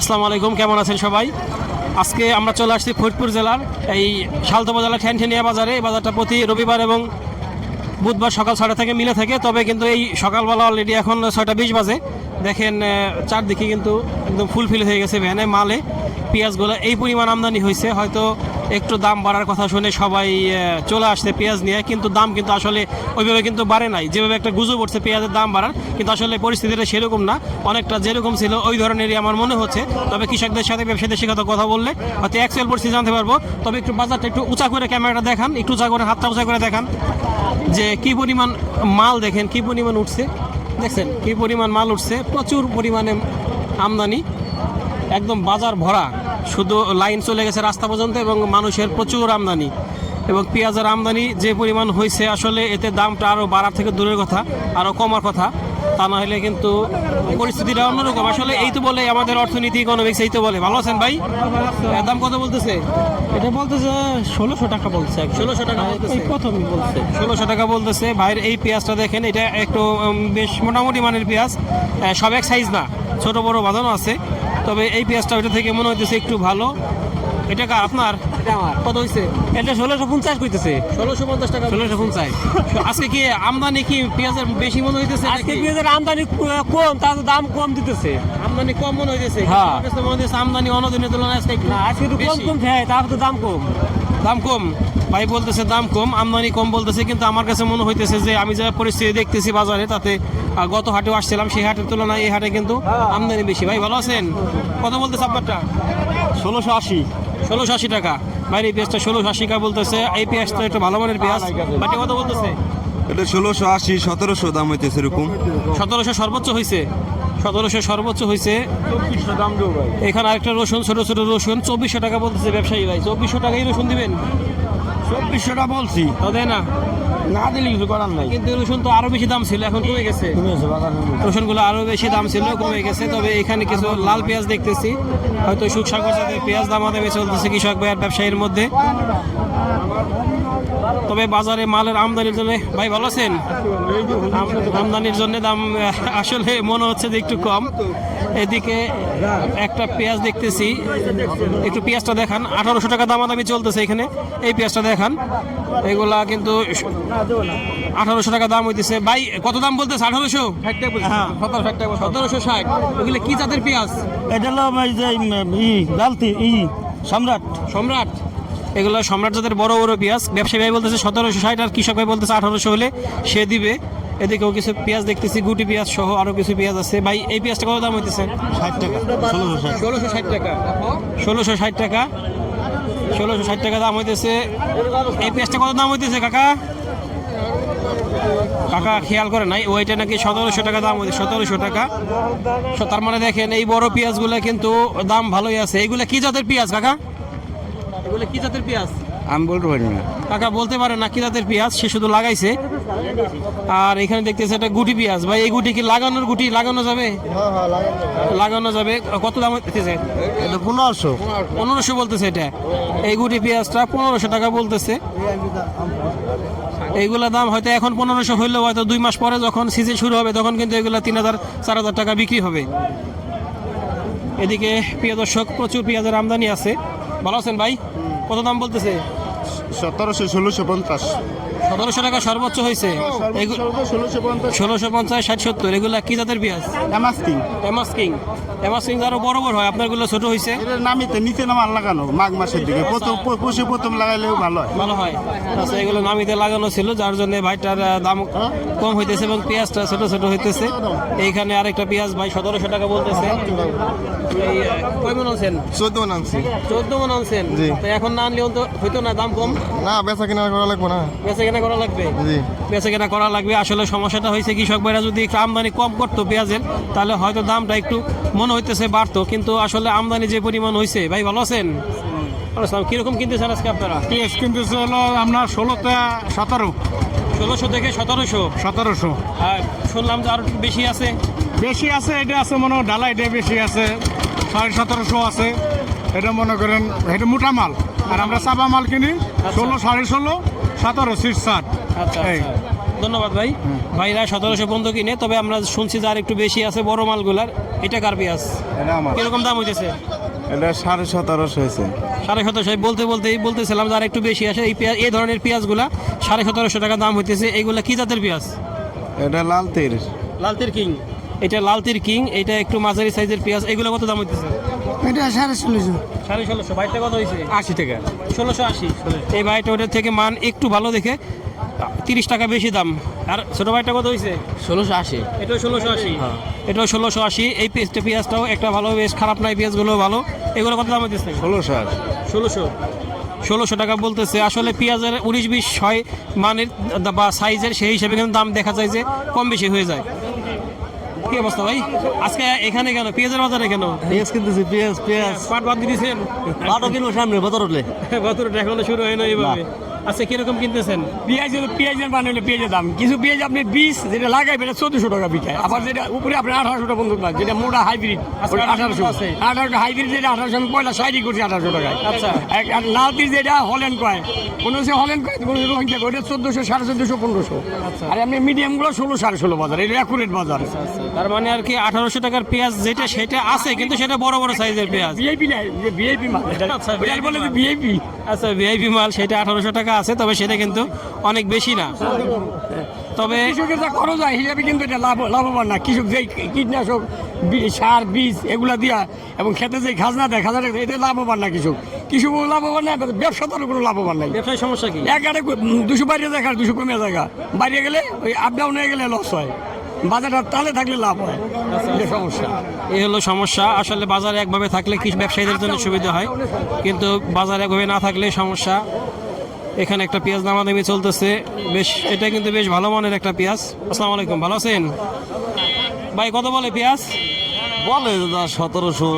আসসালামু আলাইকুম, কেমন আছেন সবাই? আজকে আমরা চলে আসছি ফরিদপুর জেলার এই শালতো বাজার ঠ্যানঠেনিয়া বাজারে। এই বাজারটা প্রতি রবিবার এবং বুধবার সকাল ছটা থেকে মিলে থাকে, তবে কিন্তু এই সকালবেলা অলরেডি এখন ছয়টা বিশ বাজে। দেখেন চারদিকে কিন্তু একদম ফুলফিল হয়ে গেছে ভ্যানে, মালে। পেঁয়াজগুলো এই পরিমাণ আমদানি হয়েছে। হয়তো একটু দাম বাড়ার কথা শুনে সবাই চলে আসছে পেঁয়াজ নিয়ে, কিন্তু দাম কিন্তু আসলে ওইভাবে কিন্তু বাড়ে নাই। যেভাবে একটা গুজব উঠছে পেঁয়াজের দাম বাড়ার, কিন্তু আসলে পরিস্থিতিটা সেরকম না। অনেকটা যেরকম ছিল, ওই ধরনেরই আমার মনে হচ্ছে। তবে কৃষকদের সাথে ব্যবসায়ীদের সাথে কথা বললে, হয়তো অ্যাকচুয়াল পরিস্থিতি জানতে পারব। তবে একটু বাজারটা একটু উঁচা করে ক্যামেরাটা দেখান, একটু উঁচা করে, হাতটা উঁচা করে দেখান, যে কি পরিমাণ মাল দেখেন, কি পরিমাণ উঠছে। দেখছেন, কি পরিমাণ মাল উঠছে, প্রচুর পরিমাণে আমদানি, একদম বাজার ভরা। শুধু লাইন চলে গেছে রাস্তা পর্যন্ত এবং মানুষের প্রচুর আমদানি এবং পেঁয়াজের আমদানি যে পরিমাণ হয়েছে আসলে এতে দামটা আরও বাড়ার থেকে দূরের কথা আরও কমার কথা। তা না হলে কিন্তু পরিস্থিতিটা অন্যরকম। আসলে এই তো বলে আমাদের অর্থনীতি ইকোনমিক্স এই তো বলে। ভালো আছেন ভাই? দাম কত বলতেছে? এটা বলতেছে ষোলোশো টাকা বলছে ষোলোশো টাকা বলতেছে। এই প্রথমই বলছে। ষোলোশো টাকা বলতেছে। ভাইয়ের এই পেঁয়াজটা দেখেন এটা একটু বেশ মোটামুটি মানের পেঁয়াজ। সব এক সাইজ না ছোট বড় বাঁধানো আছে। তবে এই পেঁয়াজটা ওইটা থেকে মনে হইতেছে একটু ভালো। এটা কা আপনার? কত হয়েছে এটা ষোলোশো পঞ্চাশ কইতেছে। ষোলোশো পঞ্চাশ টাকা। ষোলোশো পঞ্চাশ। আজকে কি আমদানি কি পেঁয়াজের বেশি মনে হইতেছে আজকে? পেঁয়াজের আমদানি কম তার দাম কম দিতেছে। আমদানি কম মনে হইতেছে। হ্যাঁ। মনে হইতেছে আমদানি অন্য দিনের তুলনায় আজকে একটু না আজকে একটু কম কম দেয় তার তো দাম কম। দাম কম? ভাই বলতেছে দাম কম আমদানি কম বলতেছে কিন্তু আমার কাছে মনে হইতেছে যে আমি যা পরিস্থিতি দেখতেছি বাজারে তাতে গত হাটেও আসছিলাম সেই হাটের তুলনায় এই হাটে কিন্তু আমদানি বেশি। ভাই ভালো আছেন? কত বলতেছে আপনারটা? ষোলোশো আশি। ষোলোশো আশি টাকা। ভাই এই পেঁয়াজটা ষোলোশো আশি টাকা বলতেছে এই পেঁয়াজটা একটু ভালো মানের পেঁয়াজ। বাটি কত বলতেছে? এটা ষোলোশো আশি সতেরোশো দাম হইতেছে এরকম। সতেরোশো সর্বোচ্চ হয়েছে সতেরোশো সর্বোচ্চ হয়েছে দাম এখানে আরেকটা রসুন ছোট ছোট রসুন চব্বিশশো টাকা বলতেছে ব্যবসায়ী ভাই। চব্বিশশো টাকাই রসুন দিবেন? চব্বিশশোটা বলছি। তো দেয় না। না দিলে কিছু করার নাই। কিন্তু রসুন তো আরও বেশি দাম ছিল এখন কমে গেছে। রসুনগুলো আরও বেশি দাম ছিল কমে গেছে। তবে এখানে কিছু লাল পেঁয়াজ দেখতেছি। হয়তো সুখসাগর সাথে পেঁয়াজ দামাদামি চলতেছে কৃষক ভাই আর ব্যবসায়ীর মধ্যে। তবে বাজারে মালের আমদানির জন্য ভাই ভালো আছেন? আমদানির জন্য দাম আসলে মনে হচ্ছে যে একটু কম। এদিকে একটা পেঁয়াজ দেখতেছি। একটু পেঁয়াজটা দেখান। আঠারোশো টাকা দামাদামি চলতেছে এখানে। এই পেঁয়াজটা দেখান। এগুলা কিন্তু আঠারোশো টাকা দাম হইতেছে। ভাই কত দাম বলতেছে? আঠারোশো? হ্যাঁ সতেরোশো ষাট ওগুলো কি জাতের পেঁয়াজ? এটা হলো ই লালতি ই সম্রাট। সম্রাট? এগুলো সম্রাট জাতের বড় বড় পেঁয়াজ। ব্যবসায়ী ভাই বলতেছে সতেরোশো ষাট আর কৃষক ভাই বলতেছে আঠারোশো হলে সে দিবে। এদিকেও কিছু পেঁয়াজ দেখতেছি গুটি পেঁয়াজ সহ আরও কিছু পেঁয়াজ আছে। ভাই এই পেঁয়াজটা কত দাম হইতেছে? ষাট টাকা ষোলোশো ষাট টাকা। ষোলোশো ষাট টাকা। ষোলোশো ষাট টাকা দাম হইতেছে। এই পেঁয়াজটা কত দাম হইতেছে কাকা? কাকা খেয়াল করে নাই ওইটা নাকি সতেরোশো টাকা দাম সতেরোশো টাকা। তার মানে দেখেন এই বড় পেঁয়াজগুলো কিন্তু দাম ভালোই আছে। এইগুলা কি জাতের পেঁয়াজ কাকা? এগুলো কি জাতের পেঁয়াজ? আমি বলতে পারি না। কাকা বলতে পারে না কি জাতের পেঁয়াজ সে শুধু লাগাইছে। আর এখানে দেখতেছে একটা গুটি পেঁয়াজ। ভাই এই গুটি কি লাগানোর গুটি? লাগানো যাবে? লাগানো যাবে। কত দাম হইতেছে? পনেরোশো। পনেরোশো বলতেছে এটা। এই গুটি পেঁয়াজটা পনেরোশো টাকা বলতেছে। এইগুলা দাম হয়তো এখন পনেরোশো হইলেও হয়তো দুই মাস পরে যখন সিজন শুরু হবে তখন কিন্তু এগুলা তিন হাজার চার হাজার টাকা বিক্রি হবে। এদিকে প্রিয় দর্শক প্রচুর পেঁয়াজের আমদানি আছে। ভালো আছেন ভাই? কত দাম বলতেছে? সতেরোশো ষোলোশো পঞ্চাশ। সতেরোশো টাকা সর্বোচ্চ হয়েছে। ষোলোশো পঞ্চাশ ষাট সত্তর এগুলা কি জাতের পেঁয়াজ? এমাস্তি এমাস কিং এমাস আরও বড় বড় হয় আপনারগুলো ছোট হয়েছে। এটার নামিতে নিচে নামার লাগানো মাঘ মাসের দিকে। প্রথম পশু প্রথম লাগাইলেও ভালো হয়। ভালো হয়। আচ্ছা এগুলো নামিতে লাগানো ছিল যার জন্য ভাইটার দাম কম হইতেছে এবং পেঁয়াজটা ছোট ছোট হইতেছে। এইখানে আরেকটা পেঁয়াজ ভাই সতেরোশো টাকা বলতেছে। এই কয় মন আনছেন? চোদ্দ আনছি। চোদ্দ মন আনছেন? তো এখন না আনলেও তো হইতো না দাম কম? না বেচা কিনা করা লাগবো না। বেচা কেনা করা লাগবে? জি। বেচা কেনা করা লাগবে। আসলে সমস্যাটা হয়েছে কৃষক ভাইরা যদি একটু আমদানি কম করতো পেঁয়াজের তাহলে হয়তো দামটা একটু মনে হইতেছে বাড়তো। কিন্তু আসলে আমদানি যে পরিমাণ হয়েছে ভাই ভালো আছেন? কীরকম কিনতেছেন আজকে আপনারা? টেস্ট কিন্তু হলো আপনার ষোলোতে সতেরো। ষোলোশো থেকে সতেরোশো? সতেরোশো। আর শুনলাম যে আরও বেশি আছে? বেশি আছে এটা আছে মনে হয় ডালা এটা বেশি আছে সাড়ে সতেরোশো আছে। এটা মনে করেন এটা মোটা মাল। আর আমরা চাপা মাল কিনি ষোলো সাড়ে ষোলো। সতেরো ষাট। আচ্ছা আচ্ছা। ধন্যবাদ ভাই। ভাইরা সতেরোশো পর্যন্ত কিনে তবে আমরা শুনছি যে আর একটু বেশি আছে বড় মালগুলার। এটা কার পেঁয়াজ? কীরকম দাম হইতেছে? এটা সাড়ে সতেরোশো হয়েছে সাড়ে সতেরোশো বলতে বলতেই বলতেছিলাম যে আর একটু বেশি আসে। এই পেঁয়াজ এই ধরনের পেঁয়াজগুলা সাড়ে সতেরোশো টাকা দাম হইতেছে। এইগুলা কি জাতের পেঁয়াজ? এটা লাল লালতির কিং। এটা লালতির কিং এটা একটু মাঝারি সাইজের পেঁয়াজ। এগুলো কত দাম হইতেছে? এটা সাড়ে ষোলোশো। সাড়ে ষোলোশো বাইরটা কত হয়েছে? আশি টাকা। ষোলোশো আশি। এই বাইরটা ওটার থেকে মান একটু ভালো দেখে তিরিশ টাকা বেশি দাম। আর ছোটো বাইরটা কত হয়েছে? ষোলোশো আশি। এটাও ষোলোশো আশি। এটাও ষোলোশো আশি। এই পেঁয়াজটা পেঁয়াজটাও একটা ভালো বেশ খারাপ নাই পেঁয়াজগুলো ভালো। এগুলো কত দাম হইতেছে? ষোলোশো আশি। ষোলোশো। ষোলোশো টাকা বলতেছে। আসলে পেঁয়াজের উনিশ বিশ ছয় মানের বা সাইজের সেই হিসেবে কিন্তু দাম দেখা যায় যে কম বেশি হয়ে যায়। কি অবস্থা ভাই? আজকে এখানে কেন? পেঁয়াজের বাজারে কেন? পেঁয়াজ কিনতেছি পেঁয়াজ পেঁয়াজ। পাট বাদ দিয়েছেন পাটও কিনবো সামনে বদর উঠলে। বছরটা এখনও শুরু হয় না। এইভাবে আচ্ছা কীরকম কিনতেছেন? পেঁয়াজ পেঁয়াজের মানে পেঁয়াজের দাম। কিছু পেঁয়াজ আপনি বিষ যেটা লাগাইবেন এটা চোদ্দশো টাকা বিকায়। আবার যেটা উপরে আপনি আঠারোশো টাকা বন্ধু পান যেটা মোটা হাইব্রিড আচ্ছা, আঠারোশো আছে। আঠারোশো হাইব্রিড যেটা আঠারোশো আমি পয়লা সাইডি করছি আঠারোশো টাকায়। আচ্ছা। আর লাল তীর যেটা হলেন কয় কোনো সে হলেন কয় কোনো রোহিঙ্গা কয় ওটা চোদ্দশো সাড়ে চোদ্দশো পনেরোশো। আচ্ছা। আর আপনি মিডিয়ামগুলো ষোলো সাড়ে ষোলো বাজার এটা অ্যাকুরেট বাজার। তার মানে আর কি আঠারোশো টাকার পেঁয়াজ যেটা সেটা আছে কিন্তু সেটা বড় বড় সাইজের পেঁয়াজ। ভিআইপি নাই ভিআইপি মাল। আচ্ছা, বলে। ভিআইপি আচ্ছা ভিআইপি মাল সেটা আঠারোশো টাকা আছে তবে সেটা কিন্তু অনেক বেশি না। তবে কৃষকের যা খরচ হয় হিসাবে কিন্তু এটা লাভ লাভবান না। কৃষক যে কীটনাশক সার বীজ এগুলা দিয়া এবং খেতে যে খাজনা দেয় খাজনা এটা লাভবান না কৃষক। কৃষক লাভবান না ব্যবসাদারও কোনো লাভবান নাই। ব্যবসায় সমস্যা কি? এক গাড়ি দুশো বাইরে দেখা দুশো কমে জায়গা বাইরে গেলে ওই আপ ডাউন হয়ে গেলে লস হয়। বাজারটা তালে থাকলে লাভ হয়। এটা সমস্যা। এই হলো সমস্যা। আসলে বাজারে একভাবে থাকলে কৃষি ব্যবসায়ীদের জন্য সুবিধা হয়। কিন্তু বাজারে একভাবে না থাকলে সমস্যা। এখানে একটা পেঁয়াজ দামাদামি চলতেছে। বেশ এটা কিন্তু বেশ ভালো মানের একটা পেঁয়াজ। আসসালামু আলাইকুম ভালো আছেন? ভাই কত বলে পেঁয়াজ? বলে দাদা সতেরোশো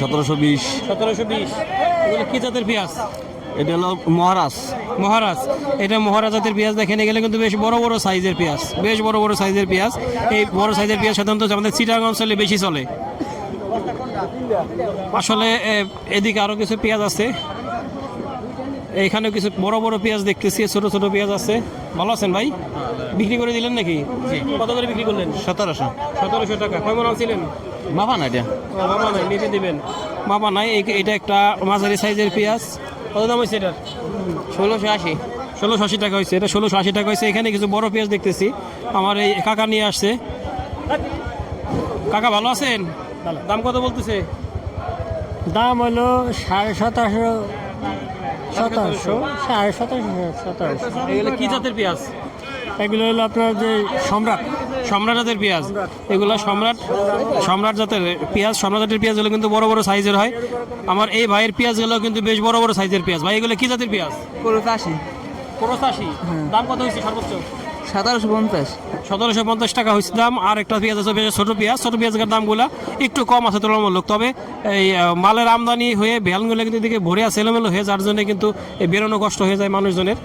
সতেরোশো বিশ। সতেরোশো বিশ। এগুলো কি জাতের পেঁয়াজ? এটা হলো মহারাজ। মহারাজ এটা মহারাজ জাতের পেঁয়াজ দেখেন গেলে কিন্তু বেশ বড় বড় সাইজের পেঁয়াজ বেশ বড় বড় সাইজের পেঁয়াজ। এই বড় সাইজের পেঁয়াজ সাধারণত আমাদের চিটাগাং অঞ্চলে বেশি চলে। আসলে এদিকে আরও কিছু পেঁয়াজ আছে। এইখানেও কিছু বড় বড় পেঁয়াজ দেখতেছি ছোট ছোট পেঁয়াজ আছে। ভালো আছেন ভাই? বিক্রি করে দিলেন নাকি? কত করে বিক্রি করলেন? সতেরোশো। সতেরোশো টাকা। কয় মন ছিলেন মাপা না এটা। মামা নাই নিতে দিবেন। মামা নাই এটা একটা মাঝারি সাইজের পেঁয়াজ। কত দাম হয়েছে এটার? ষোলোশো আশি। ষোলোশো আশি টাকা হয়েছে এটা ষোলোশো আশি টাকা হয়েছে এখানে কিছু বড় পেঁয়াজ দেখতেছি। আমার এই কাকা নিয়ে আসছে। কাকা ভালো আছেন? দাম কত বলতেছে? দাম হলো সাড়ে সতেরোশো সতেরোশো সাড়ে সতেরোশো সতেরোশো এগুলো কি জাতের পেঁয়াজ? এগুলো হলো আপনার যে সম্রাট। সম্রাট জাতের পেঁয়াজ। এগুলো সম্রাট সম্রাট জাতের পেঁয়াজ সম্রাট জাতের পেঁয়াজগুলো কিন্তু বড় বড় সাইজের হয়। আমার এই ভাইয়ের পেঁয়াজগুলো কিন্তু বেশ বড় বড় সাইজের পেঁয়াজ। ভাই এগুলো কি জাতের পেঁয়াজ? পঁচাশি পঁচাশি দাম কত হয়েছে সর্বোচ্চ? সতেরোশো পঞ্চাশ। সতেরোশো পঞ্চাশ টাকা হয়েছে দাম। আর একটা পেঁয়াজ আছে ছোটো পেঁয়াজ। ছোটো পেঁয়াজের দামগুলো একটু কম আছে তুলনামূলক। তবে এই মালের আমদানি হয়ে ভ্যানগুলো কিন্তু এদিকে ভরে আছে এলোমেলো হয়ে যার জন্য কিন্তু বেরোনো কষ্ট হয়ে যায় মানুষজনের।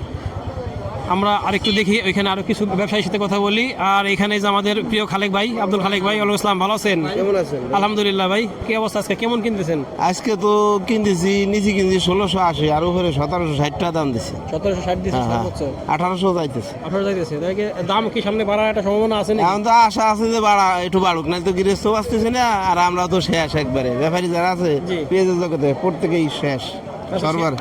আমরা আরেকটু দেখি ওইখানে আরও কিছু ব্যবসায়ীর সাথে কথা বলি। আর এখানে যে আমাদের প্রিয় খালেক ভাই আব্দুল খালেক ভাই আলু ইসলাম ভালো আছেন? কেমন আছেন? আলহামদুলিল্লাহ ভাই কি অবস্থা আজকে? কেমন কিনতেছেন? আজকে তো কিনতেছি নিজে কিনছি ষোলোশো আশি আর উপরে সতেরোশো ষাট টাকা দাম দিছে। সতেরোশো ষাট দিচ্ছে হ্যাঁ হ্যাঁ আঠারোশো যাইতেছে। আঠারো যাইতেছে দাম কি সামনে বাড়ার একটা সম্ভাবনা আছে এখন তো আশা আছে যে বাড়া একটু বাড়ুক না তো গৃহস্থ আসতেছে না আর আমরা তো শেষ একবারে। ব্যাপারী যারা আছে। পেঁয়াজের জগতে প্রত্যেকেই শেষ। সরবার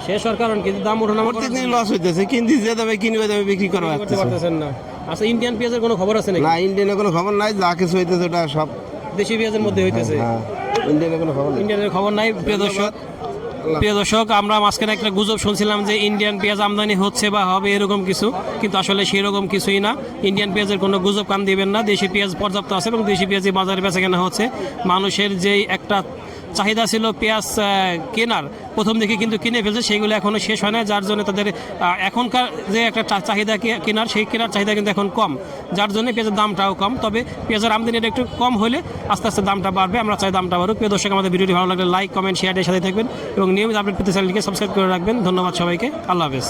কারণ কিন্তু দাম প্রত্যেকদিন লস হইতেছে কিনতে যে দামে কিনবে দামে বিক্রি করা করতে পারতেছেন না। আচ্ছা ইন্ডিয়ান পেঁয়াজের কোনো খবর আছে নাকি? না ইন্ডিয়ানে কোনো খবর নাই যা কিছু হইতেছে ওটা সব। দেশি পেঁয়াজের মধ্যে হইতেছে? হ্যাঁ ইন্ডিয়ানে কোনো খবর নেই। ইন্ডিয়ানের খবর নাই প্রিয় দর্শক। প্রিয় দর্শক আমরা মাঝখানে একটা গুজব শুনছিলাম যে ইন্ডিয়ান পেঁয়াজ আমদানি হচ্ছে বা হবে এরকম কিছু কিন্তু আসলে সেরকম কিছুই না। ইন্ডিয়ান পেঁয়াজের কোনো গুজব কান দিবেন না। দেশি পেঁয়াজ পর্যাপ্ত আছে এবং দেশি পেঁয়াজই বাজারে বেচা কেনা হচ্ছে। মানুষের যেই একটা চাহিদা ছিল পেঁয়াজ কেনার। প্রথম দিকে কিন্তু কিনে ফেলছে, সেইগুলো এখনও শেষ হয় না যার জন্য তাদের এখনকার যে একটা চাহিদা কেনার, সেই কেনার চাহিদা কিন্তু এখন কম। যার জন্য পেঁয়াজের দামটাও কম। তবে পেঁয়াজের আমদানিটা একটু কম হলে আস্তে আস্তে দামটা বাড়বে। আমরা চাই দামটা বাড়ুক। প্রিয় দর্শক, আমাদের ভিডিওটি ভালো লাগলে লাইক কমেন্ট শেয়ারের সাথে থাকবেন এবং নিয়মিত আপডেট পেতে চ্যানেলটিকে সাবস্ক্রাইব করে রাখবেন। ধন্যবাদ সবাইকে। আল্লাহ হাফেজ।